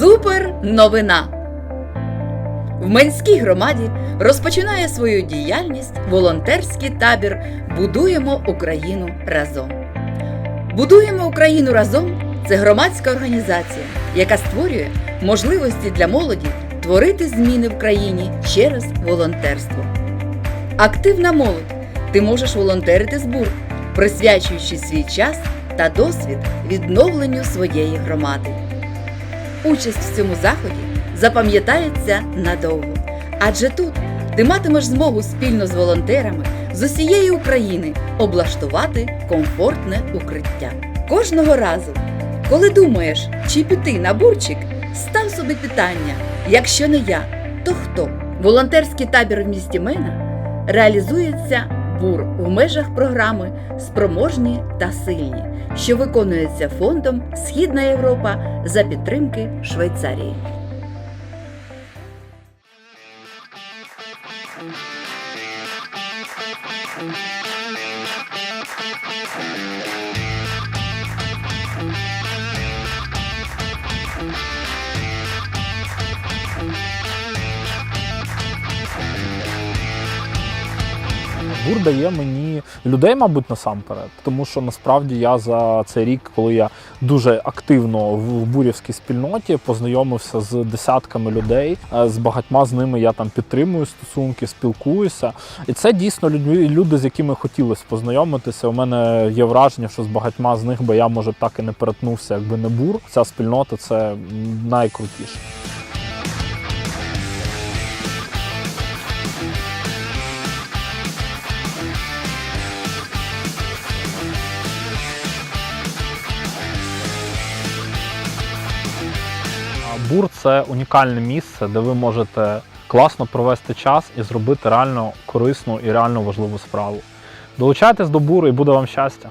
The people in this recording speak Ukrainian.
Супер новина! В Менській громаді розпочинає свою діяльність волонтерський табір Будуємо Україну разом. Будуємо Україну разом це громадська організація, яка створює можливості для молоді творити зміни в країні через волонтерство. Активна молодь. Ти можеш волонтерити з БУР, присвячуючи свій час та досвід відновленню своєї громади. Участь в цьому заході запам'ятається надовго, адже тут ти матимеш змогу спільно з волонтерами з усієї України облаштувати комфортне укриття. Кожного разу, коли думаєш, чи піти на бурчик, став собі питання: якщо не я, то хто? Волонтерський табір в місті Мена реалізується БУР у межах програми Спроможні та сильні, що виконується фондом Східна Європа за підтримки Швейцарії. Бур дає мені людей, мабуть, насамперед, тому що насправді я за цей рік, коли я дуже активно в бурівській спільноті познайомився з десятками людей, е, з багатьма з ними я там підтримую стосунки, спілкуюся. І це дійсно люди, з якими хотілося познайомитися. У мене є враження, що з багатьма з них би я може так і не перетнувся, якби не бур. Ця спільнота це найкрутіше. Бур це унікальне місце, де ви можете класно провести час і зробити реально корисну і реально важливу справу. Долучайтесь до буру і буде вам щастя.